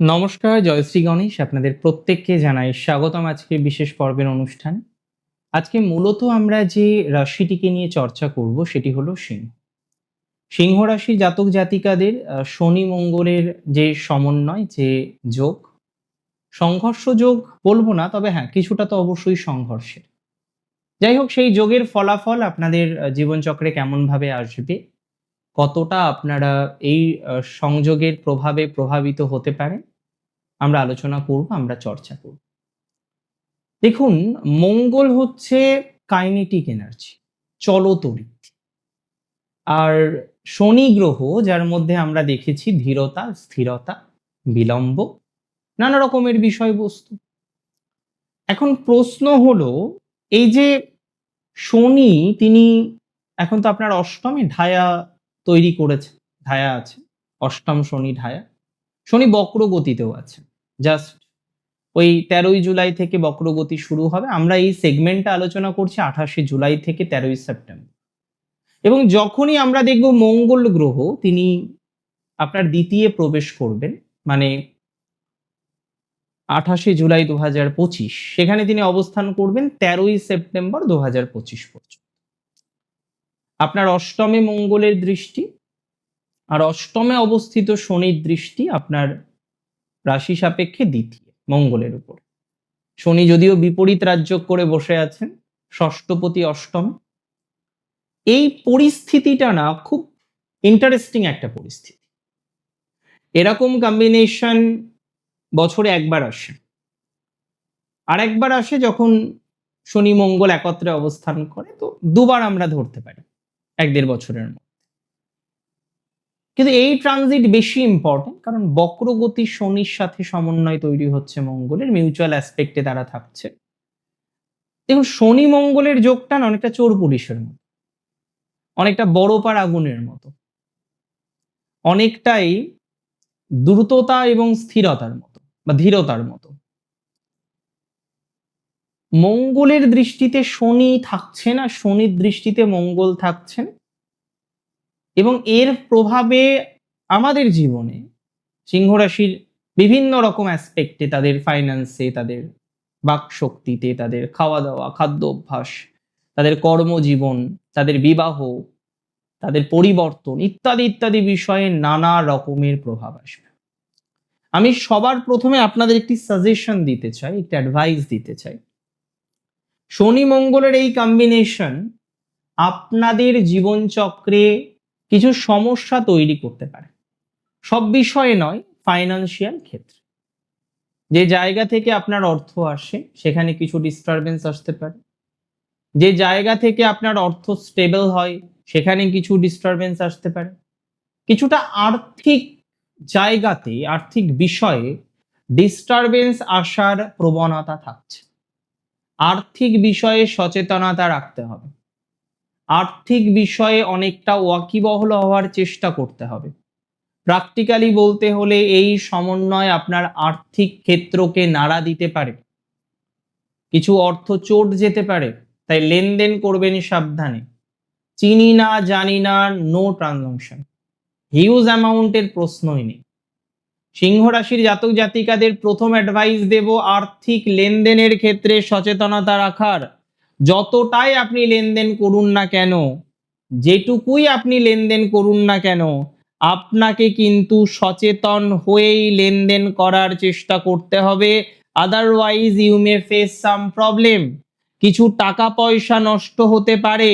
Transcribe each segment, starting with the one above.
নমস্কার জয়শ্রী গণেশ। আপনাদের প্রত্যেককে জানাই স্বাগতম আজকে বিশেষ পর্বের অনুষ্ঠান। আজকে মূলত আমরা যে রাশিটিকে নিয়ে চর্চা করব সেটি হলো সিংহ। সিংহ রাশি জাতক জাতিকাদের শনি মঙ্গলের যে সমন্বয়, যে যোগ, সংঘর্ষ যোগ বলব না, তবে হ্যাঁ কিছুটা তো অবশ্যই সংঘর্ষের। যাই হোক, সেই যোগের ফলাফল আপনাদের জীবনচক্রে কেমনভাবে আসবে কতটা আপনারা এই সংযোগের প্রভাবে প্রভাবিত হতে পারে আমরা আলোচনা করব, আমরা চর্চা করব। দেখুন, মঙ্গল হচ্ছে কাইনেটিক এনার্জি, চলতরিত। আর শনি গ্রহ, যার মধ্যে আমরা দেখেছি ধীরতা, স্থিরতা, বিলম্ব, নানা রকমের বিষয়বস্তু। এখন প্রশ্ন হলো, এই যে শনি, তিনি এখন তো আপনার অষ্টমে ঢায়া তৈরি করেছে ঢায়া আছে, অষ্টম শনি ঢায়া শনি বক্র গতিতেও আছে। জাস্ট ওই তেরোই জুলাই থেকে বক্রগতি শুরু হবে, আমরা এই সেগমেন্টটা আলোচনা করছি আঠাশে জুলাই থেকে তেরোই সেপ্টেম্বর। এবং যখনই আমরা দেখব মঙ্গল গ্রহ, তিনি আপনার দ্বিতীয় প্রবেশ করবেন মানে আঠাশে জুলাই দু পঁচিশ, সেখানে তিনি অবস্থান করবেন তেরোই সেপ্টেম্বর দু হাজার পঁচিশ পর্যন্ত। আপনার অষ্টমে মঙ্গলের দৃষ্টি আর অষ্টমে অবস্থিত শনির দৃষ্টি আপনার রাশি সাপেক্ষে দ্বিতীয়, মঙ্গলের উপর। শনি যদিও বিপরীত রাজ্য করে বসে আছেন, ষষ্ঠপতি অষ্টম। এই পরিস্থিতিটা না, খুব ইন্টারেস্টিং একটা পরিস্থিতি। এরকম কম্বিনেশন বছরে একবার আসে। আর একবার আসে যখন শনি মঙ্গল একত্রে অবস্থান করে, তো দুবার আমরা ধরতে পারি। এক দেড় বছরের মধ্যে। কিন্তু এই ট্রানজিট বেশি ইম্পর্টেন্ট কারণ বক্রগতি শনির সাথে সমন্বয় তৈরি হচ্ছে মঙ্গলের মিউচুয়াল অ্যাসপেক্টে তারা থাকছে। দেখুন, শনি মঙ্গলের যোগটা না অনেকটা চোর পুলিশের মতো। অনেকটা বড় পার আগুনের মতো। অনেকটাই দ্রুততা এবং স্থিরতার মতো বা ধীরতার মতো। মঙ্গলের দৃষ্টিতে শনি থাকছে না, শনির দৃষ্টিতে মঙ্গল থাকছেন এবং এর প্রভাবে আমাদের জীবনে সিংহ রাশির বিভিন্ন রকম অ্যাসপেক্টে তাদের ফাইন্যান্সে তাদের বাকশক্তিতে, তাদের খাওয়া দাওয়া খাদ্য অভ্যাস তাদের কর্মজীবন, তাদের বিবাহ, তাদের পরিবর্তন ইত্যাদি ইত্যাদি বিষয়ে নানা রকমের প্রভাব আসবে। আমি সবার প্রথমে আপনাদের একটি সাজেশন দিতে চাই, একটি অ্যাডভাইস দিতে চাই। শনি মঙ্গলের এই কম্বিনেশন আপনাদের জীবনচক্রে কিছু সমস্যা তৈরি করতে পারে। সব বিষয়ে নয় ফাইনান্সিয়াল ক্ষেত্রে। যে জায়গা থেকে আপনার অর্থ আসে, সেখানে কিছু ডিস্টারবেন্স আসতে পারে। যে জায়গা থেকে আপনার অর্থ স্টেবল হয়, সেখানে কিছু ডিস্টারবেন্স আসতে পারে। কিছুটা আর্থিক জায়গাতে, আর্থিক বিষয়ে ডিস্টারবেন্স আসার প্রবণতা থাকছে। আর্থিক বিষয়ে সচেতনতা রাখতে হবে। আর্থিক বিষয়ে অনেকটা ওয়াকিবহল হওয়ার চেষ্টা করতে হবে। প্র্যাকটিক্যালি বলতে হলে এই সমন্বয় আপনার আর্থিক ক্ষেত্রকে নাড়া দিতে পারে। কিছু অর্থ চোট যেতে পারে, তাই লেনদেন করবেন সাবধানে। চিনি না, জানি না নো ট্রানজাকশন হিউজ অ্যামাউন্টের প্রশ্নই নেই। সিংহ রাশির জাতক জাতিকাদের প্রথম অ্যাডভাইস দেব আর্থিক লেনদেনের ক্ষেত্রে সচেতনতা রাখার। যতটাই আপনি লেনদেন করুন না কেন, যেটুকুই আপনি লেনদেন করুন না কেন, আপনাকে কিন্তু সচেতন হয়েই লেনদেন করার চেষ্টা করতে হবে। Otherwise you may face some problem কিছু টাকা পয়সা নষ্ট হতে পারে।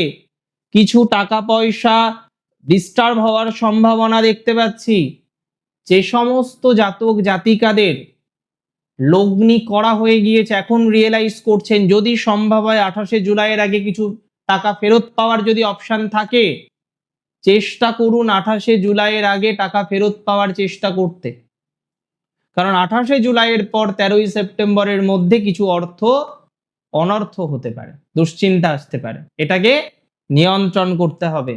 কিছু টাকা পয়সা ডিস্টার্ব হওয়ার সম্ভাবনা দেখতে পাচ্ছি। যে সমস্ত জাতক জাতিকাদের লগ্নি করা হয়ে গিয়েছে, এখন রিয়েলাইজ করছেন, যদি সম্ভব হয় আঠাশে জুলাইয়ের আগে কিছু টাকা ফেরত পাওয়ার যদি অপশান থাকে, চেষ্টা করুন আঠাশে জুলাইয়ের আগে টাকা ফেরত পাওয়ার চেষ্টা করতে। কারণ আঠাশে জুলাইয়ের পর তেরোই সেপ্টেম্বরের মধ্যে কিছু অর্থ অনর্থ হতে পারে, দুশ্চিন্তা আসতে পারে। এটাকে নিয়ন্ত্রণ করতে হবে।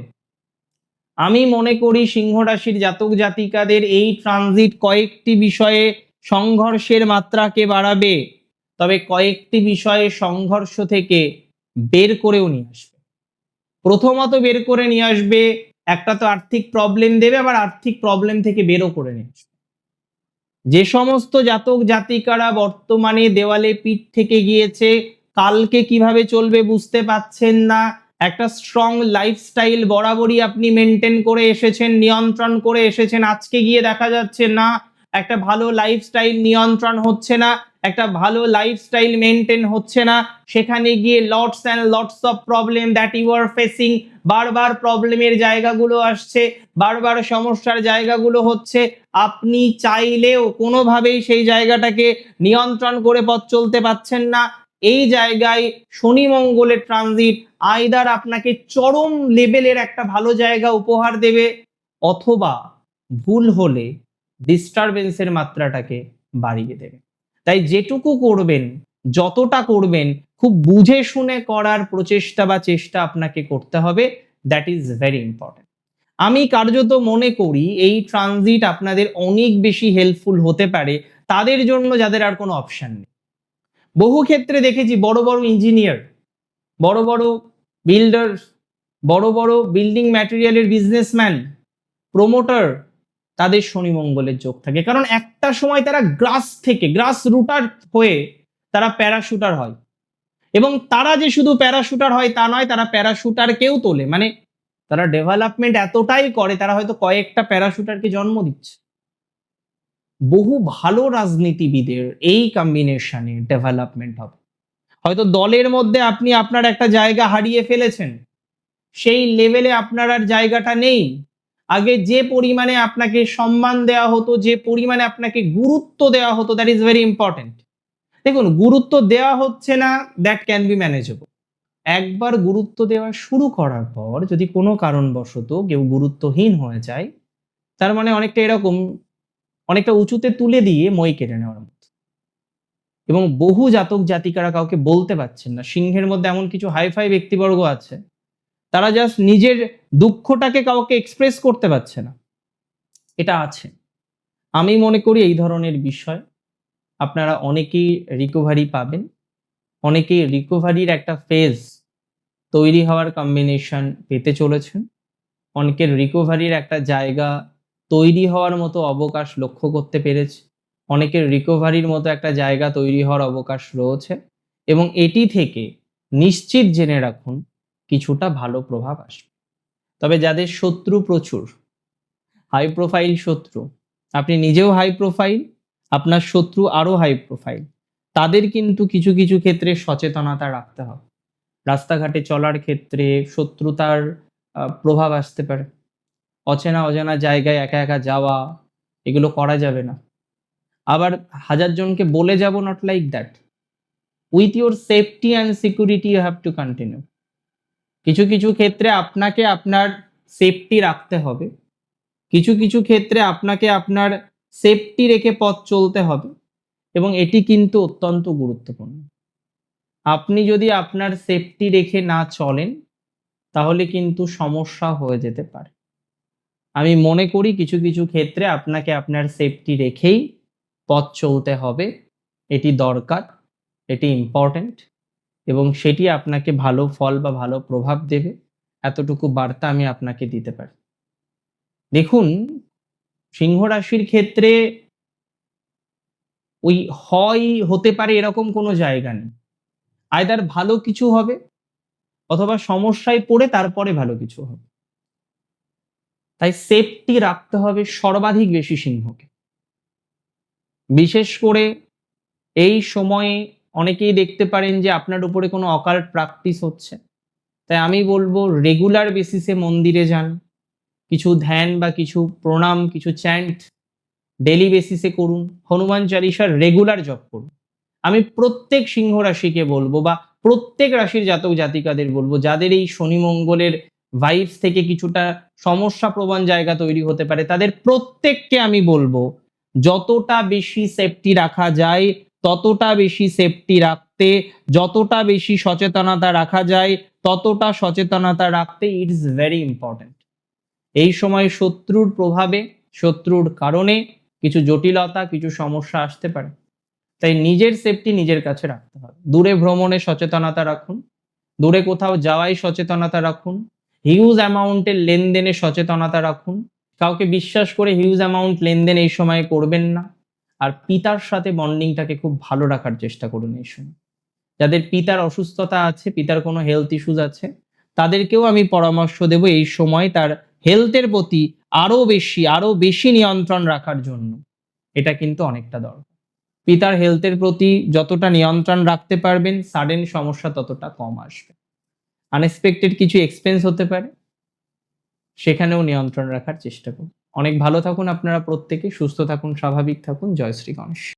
আমি মনে করি সিংহ রাশির জাতক জাতিকাদের এই ট্রানজিট কয়েকটি বিষয়ে সংঘর্ষের মাত্রাকে বাড়াবে। তবে কয়েকটি বিষয়ে সংঘর্ষ থেকে বের করেও নিয়ে আসবে। প্রথমত বের করে নিয়ে আসবে, একটা তো আর্থিক প্রবলেম দেবে, আবার আর্থিক প্রবলেম থেকে বেরও করে নিয়ে আসবে। যে সমস্ত জাতক জাতিকারা বর্তমানে দেওয়ালে পিঠ থেকে গিয়েছে, কালকে কীভাবে চলবে বুঝতে পাচ্ছেন না। একটা স্ট্রং লাইফস্টাইল বরাবরই আপনি মেনটেন করে এসেছেন, নিয়ন্ত্রণ করে এসেছেন। আজকে গিয়ে দেখা যাচ্ছে, না, একটা ভালো লাইফস্টাইল নিয়ন্ত্রণ হচ্ছে না, একটা ভালো লাইফস্টাইল মেনটেন হচ্ছে না। সেখানে গিয়ে lots and lots of problem that you are facing বারবার প্রবলেমের জায়গাগুলো আসছে, বারবার সমস্যার জায়গাগুলো হচ্ছে। আপনি চাইলেও কোনোভাবেই সেই জায়গাটাকে নিয়ন্ত্রণ করে পথ চলতে পাচ্ছেন না। এই জায়গায় শনি মঙ্গলের ট্রানজিট আইদার আপনাকে চরম লেভেলের একটা ভালো জায়গা উপহার দেবে অথবা ভুল হলে ডিস্টারবেন্সের মাত্রাটাকে বাড়িয়ে দেবে। তাই যেটুকু করবেন, যতটা করবেন, খুব বুঝে শুনে করার প্রচেষ্টা বা চেষ্টা আপনাকে করতে হবে। দ্যাট ইজ ভেরি ইম্পর্টেন্ট আমি কার্যত মনে করি এই ট্রানজিট আপনাদের অনেক বেশি হেল্পফুল হতে পারে। তাদের জন্য যাদের আর কোনো অপশন নেই। বহু ক্ষেত্রে দেখেছি বড় বড় ইঞ্জিনিয়ার বড় বড় বিল্ডার বড় বড় বিল্ডিং ম্যাটেরিয়ালের বিজনেসম্যান প্রমোটার তাদের শনি মঙ্গলের যোগ থাকে। কারণ একটা সময় তারা গ্রাস থেকে গ্রাস রুটার হয়ে তারা প্যারাশুটার হয়। এবং তারা যে শুধু প্যারাশুটার হয় তা নয়, তারা প্যারাশুটারকেও তোলে। মানে তারা ডেভেলপমেন্ট এতটাই করে, তারা হয়তো কয়েকটা প্যারাশুটারকে জন্ম দিচ্ছে। বহু ভালো রাজনীতিবিদের এই কম্বিনেশনে ডেভেলপমেন্ট হবে। হয়তো দলের মধ্যে আপনি আপনার একটা জায়গা হারিয়ে ফেলেছেন, সেই লেভেলে আপনার আর জায়গাটা নেই। আগে যে পরিমাণে আপনাকে সম্মান দেওয়া হতো, যে পরিমাণে আপনাকে গুরুত্ব দেওয়া হতো দ্যাট ইজ ভেরি ইম্পর্টেন্ট দেখুন, গুরুত্ব দেওয়া হচ্ছে না দ্যাট ক্যান বি ম্যানেজেবল একবার গুরুত্ব দেওয়া শুরু করার পর যদি কোনো কারণবশত কেউ গুরুত্বহীন হয়ে যায়, তার মানে অনেকটা এরকম অনেকটা উঁচুতে তুলে দিয়ে মই কেটে নেওয়ার মতো। এবং বহু জাতক জাতিকারা কাউকে বলতে পারছেন না। সিংহের মধ্যে এমন কিছু হাইফাই ব্যক্তিবর্গ আছে, তারা জাস্ট নিজের দুঃখটাকে কাউকে এক্সপ্রেস করতে পারছে না। এটা আছে। আমি মনে করি এই ধরনের বিষয় আপনারা অনেকেই রিকভারি পাবেন। অনেকেই রিকভারির একটা ফেজ তৈরি হওয়ার কম্বিনেশন পেতে চলেছেন। অনেকের রিকভারির একটা জায়গা তৈরি হওয়ার মতো অবকাশ লক্ষ্য করতে পেরেছে। অনেকের রিকভারির মতো একটা জায়গা তৈরি হওয়ার অবকাশ রয়েছে এবং এটি থেকে নিশ্চিত জেনে রাখুন কিছুটা ভালো প্রভাব আসবে। তবে যাদের শত্রু প্রচুর হাই প্রোফাইল শত্রু, আপনি নিজেও হাই প্রোফাইল আপনার শত্রু আরও হাই প্রোফাইল তাদের কিন্তু কিছু কিছু ক্ষেত্রে সচেতনতা রাখতে হবে। রাস্তাঘাটে চলার ক্ষেত্রে শত্রুতার প্রভাব আসতে পারে। অচেনা অজানা জায়গায় একা একা যাওয়া, এগুলো করা যাবে না। আবার হাজার জনকে বলে যাব not like that with your safety and security you have to continue কিছু কিছু ক্ষেত্রে আপনাকে আপনার সেফটি রাখতে হবে। কিছু কিছু ক্ষেত্রে আপনাকে আপনার সেফটি রেখে পথ চলতে হবে। এবং এটি কিন্তু অত্যন্ত গুরুত্বপূর্ণ। আপনি যদি আপনার সেফটি রেখে না চলেন, তাহলে কিন্তু সমস্যা হয়ে যেতে পারে। আমি মনে করি কিছু কিছু ক্ষেত্রে আপনাকে আপনার সেফটি রেখেই পথ চলতে হবে। এটি দরকার, এটি ইম্পর্ট্যান্ট এবং সেটি আপনাকে ভালো ফল বা ভালো প্রভাব দেবে। এতটুকু বার্তা আমি আপনাকে দিতে পারি। দেখুন, সিংহ রাশির ক্ষেত্রে ওই হয়, হতে পারে এরকম কোনো জায়গা নেই। আয়দার ভালো কিছু হবে অথবা সমস্যায় পড়ে তারপরে ভালো কিছু হবে। তাই সেফটি রাখতে হবে সর্বাধিক বেশি সিংহকে। বিশেষ করে এই সময়ে অনেকেই দেখতে পারেন যে আপনার উপরে কোনো অকাল্ট প্র্যাকটিস হচ্ছে। তাই আমি বলব রেগুলার বেসিসে মন্দিরে যান, কিছু ধ্যান বা কিছু প্রণাম, কিছু চ্যান্ট ডেলি বেসিসে করুন, হনুমান চালিসার রেগুলার জপ করুন। আমি প্রত্যেক সিংহ রাশিকে বলব বা প্রত্যেক রাশির জাতক জাতিকাদের বলব, যাদের এই শনি মঙ্গলের ভাইবস থেকে কিছুটা সমস্যা প্রবণ জায়গা তৈরি হতে পারে। তাদের প্রত্যেককে আমি বলব, যতটা বেশি সেফটি রাখা যায়, ততটা বেশি সেফটি রাখতে, যতটা বেশি সচেতনতা রাখা যায়, ততটা সচেতনতা রাখতে ইটস ভেরি ইম্পর্ট্যান্ট এই সময় শত্রুর প্রভাবে, শত্রুর কারণে কিছু জটিলতা, কিছু সমস্যা আসতে পারে। তাই নিজের সেফটি নিজের কাছে রাখতে হবে। দূরে ভ্রমণে সচেতনতা রাখুন, দূরে কোথাও যাওয়াই সচেতনতা রাখুন হিউজ অ্যামাউন্টের লেনদেনে সচেতনতা রাখুন। কাউকে বিশ্বাস করে হিউজ অ্যামাউন্ট লেনদেন এই সময়ে করবেন না। আর পিতার সাথে বন্ডিংটাকে খুব ভালো রাখার চেষ্টা করুন এই সময়। যাদের পিতার অসুস্থতা আছে, পিতার কোনো হেলথ ইস্যুজ আছে, তাদেরকেও আমি পরামর্শ দেব এই সময় তার হেলথের প্রতি আরও বেশি আরও বেশি নিয়ন্ত্রণ রাখার জন্য। এটা কিন্তু অনেকটা দরকার। পিতার হেলথের প্রতি যতটা নিয়ন্ত্রণ রাখতে পারবেন সাডেন সমস্যা ততটা কম আসবে। আনএক্সপেক্টেড কিছু এক্সপেন্স হতে পারে, সেখানেও নিয়ন্ত্রণ রাখার চেষ্টা করুন। অনেক ভালো থাকুন আপনারা প্রত্যেকে, সুস্থ থাকুন, স্বাভাবিক থাকুন। জয় শ্রী গণেশ।